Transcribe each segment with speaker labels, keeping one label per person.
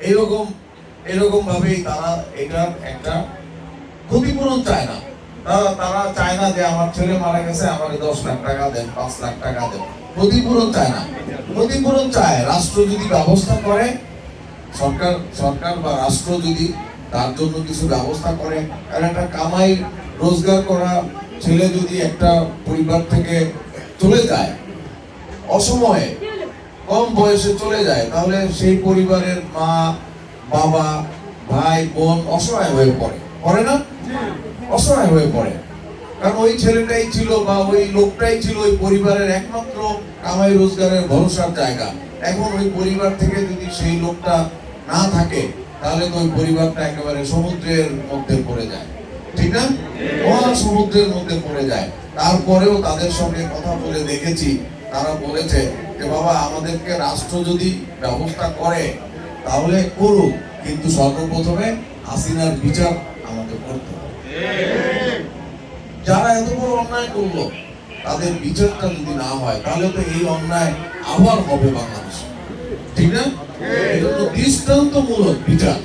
Speaker 1: এইরকম এরকম ভাবেই তারা এটার একটা ক্ষতিপূরণ চায় না। তারা তারা চায় না যে আমার ছেলে মারা গেছে, আমাকে দশ লাখ টাকা দেন, পাঁচ লাখ টাকা দেন। ক্ষতিপূরণ চায় না। ক্ষতিপূরণ চায়, রাষ্ট্র যদি ব্যবস্থা করে, সরকার সরকার বা রাষ্ট্র যদি তার জন্য কিছু ব্যবস্থা করে কারণ একটা কামাই, রোজগার করা ছেলে যদি একটা পরিবার থেকে চলে যায়, অসময়ে কম বয়সে চলে যায়, তাহলে সেই পরিবারের মা, বাবা, ভাই, বোন অসহায় হয়ে পড়ে। পড়ে না? অসহায় হয়ে পড়ে। কারণ ওই ছেলেটাই ছিল বা ওই লোকটাই ছিল ওই পরিবারের একমাত্র কামাই রোজগারের ভরসার জায়গা। এখন ওই পরিবার থেকে যদি সেই লোকটা না থাকে, তাহলে তো ওই পরিবারটা একেবারে সমুদ্রের মধ্যে পড়ে যায়। ঠিক না? সমুদ্রের মধ্যে পড়ে যায়। তারপরেও তাদের সঙ্গে কথা বলে দেখেছি তারা বলেছে যে, বাবা, আমাদেরকে রাষ্ট্র যদি ব্যবস্থা করে, তাহলে করুক। কিন্তু সর্বপ্রথমে হাসিনার বিচার আমাদের করতে যারা এত বড় অন্যায় করল, তাদের বিচারটা যদি না হয়, তাহলে তো এই অন্যায় আবার হবে বাংলাদেশে। ঠিক না? এজন্য দৃষ্টান্তমূলক বিচার।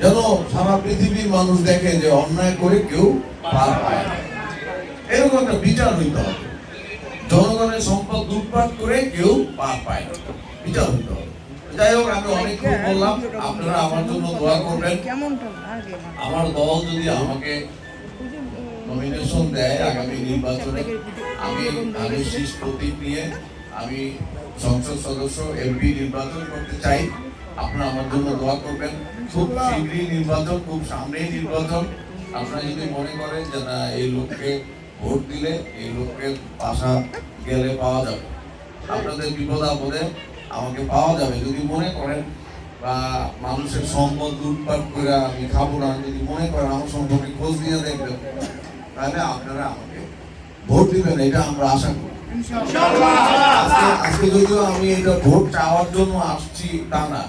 Speaker 1: যেন সারা পৃথিবীর মানুষ দেখে যে অন্যায় করে কেউ পার পায় এরকম একটা বিচার হইতে হবে। জনগণের সম্পদ লুটপাট করে কেউ পার পায় হবে যাই হোক আমি অনেকক্ষণ বললাম আপনারা আমার জন্য দোয়া করবেন। আমার দল যদি আমাকে নমিনেশন দেয় আগামী নির্বাচনে আমি ধানের শীষ প্রতীক নিয়ে আমি সংসদ সদস্য এমপি নির্বাচন করতে চাই। আপনারা আমার জন্য দোয়া করবেন। খুব শীঘ্রই নির্বাচন খুব সামনেই নির্বাচন। আপনারা যদি মনে করেন যে না এই লোককে ভোট দিলে এই লোকের পাশা গেলে পাওয়া যাবে। আপনাদের বিপদ আপদে আমাকে পাওয়া যাবে। যদি মনে করেন, বা মানুষের সম্পদ লুটপাট করে আমি খাব না, যদি মনে করেন আমার সম্পর্কে খোঁজ নিয়ে দেখবেন, তাহলে আপনারা আমাকে ভোট দিবেন, এটা আমরা আশা করি। আজকে যদিও আমি এটা ভোট চাওয়ার জন্য আসছি তা না।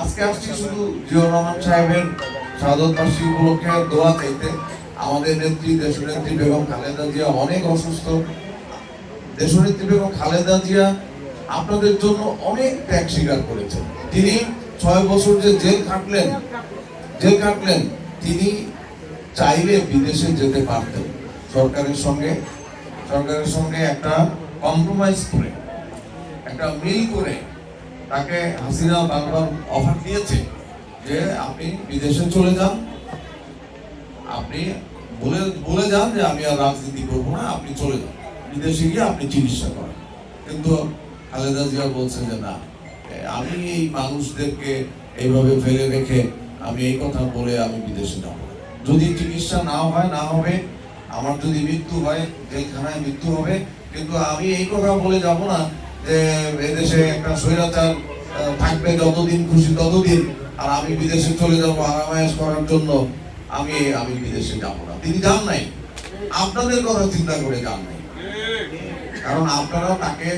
Speaker 1: আজকে আসছি শুধু জিয়র রহমান সাহেবের সাদত বার্ষিকী উপলক্ষে দোয়া চাইতে। আমাদের নেত্রী, দেশনেত্রী বেগম খালেদা জিয়া অনেক অসুস্থ। দেশনেত্রী বেগম খালেদা জিয়া আপনাদের জন্য অনেক ত্যাগ স্বীকার করেছেন। তিনি ছয় বছর যে জেল খাটলেন জেল খাটলেন, তিনি চাইলে বিদেশে যেতে পারতেন। সরকারের সঙ্গে সরকারের সঙ্গে একটা কম্প্রোমাইজ করে, একটা মিল করে তাকে হাসিনা বারবার অফার দিয়েছে যে আপনি বিদেশে চলে যান, আপনি বলে বলে যান যে আমি আর রাজনীতি করব না, আপনি চলে যান বিদেশে গিয়ে আপনি চিকিৎসা করেন কিন্তু খালেদা জিয়া বলছে যে, না আমি এই মানুষদেরকে এইভাবে ফেলে রেখে আমি এই কথা বলে আমি বিদেশে যাব। যদি চিকিৎসা না হয়, না হবে, আমার যদি মৃত্যু হয়, জেলখানায় মৃত্যু হবে, কিন্তু আমি এই কথা বলে যাব না যে, এদেশে একটা স্বৈরাচার থাকবে যতদিন খুশি ততদিন, আর আমি বিদেশে চলে যাব আরামায়াস করার জন্য আমি আমি বিদেশে যাব না। তিনি যান নাই। আপনাদের কথা চিন্তা করে যান নাই। কারণ আপনারা তাকে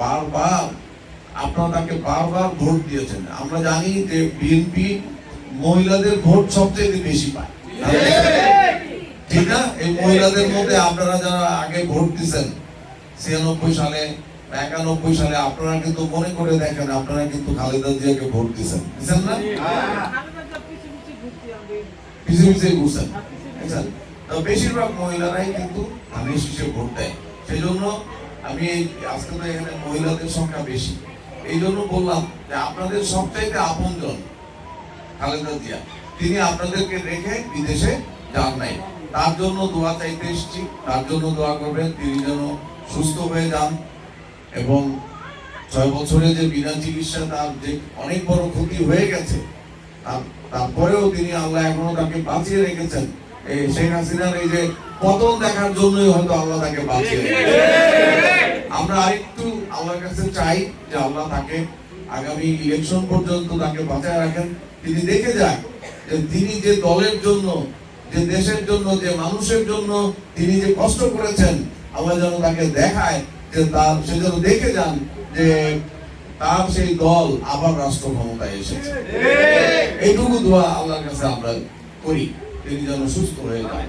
Speaker 1: বারবার, আপনারা তাকে বারবার ভোট দিয়েছেন। আমরা জানি যে বিএনপি মহিলাদের ভোট সবচেয়ে বেশি পায়। ঠিক না? এই মহিলাদের মধ্যে আপনারা যারা আগে ভোট দিচ্ছেন ছিয়ানব্বই সালে একানব্বই সালে আপনারা কিন্তু মনে করে দেখেন, আপনারা কিন্তু খালেদা জিয়াকে ভোট দিচ্ছেন দিচ্ছেন না? পিছিয়ে ঘুরছেন বুঝছেন? তো বেশিরভাগ মহিলারাই কিন্তু ধানের শীষে ভোট দেয়। সেই জন্য আমি আজকে তো এখানে মহিলাদের সংখ্যা বেশি। এই জন্য বললাম যে আপনাদের সবচাইতে আপনজন খালেদা জিয়া, তিনি আপনাদেরকে রেখে বিদেশে যান নাই। তার জন্য দোয়া চাইতে এসেছি, তার জন্য দোয়া করবেন, তিনি যেন সুস্থ হয়ে যান এবং ছয় বছরে যে বিনা চিকিৎসা তার যে অনেক বড় ক্ষতি হয়ে গেছে তারপরেও তিনি আল্লাহ এখনও তাকে বাঁচিয়ে রেখেছেন। এই শেখ হাসিনার এই যে পতন দেখার জন্যই হয়তো আল্লাহ তাকে বাঁচিয়ে আমরা আরেকটু আল্লাহর কাছে চাই যে আল্লাহ তাকে আগামী ইলেকশন পর্যন্ত তাকে বাঁচায় রাখেন। তিনি দেখে যান যে তিনি যে দলের জন্য, যে দেশের জন্য, যে মানুষের জন্য তিনি যে কষ্ট করেছেন, আল্লাহ যেন তাকে দেখায় যে তার সে যেন দেখে যান যে তার সেই দল আবার রাষ্ট্র ক্ষমতায় এসেছে এইটুকু দোয়া আল্লাহর কাছে আমরা করি। তিনি যেন সুস্থ হয়ে যান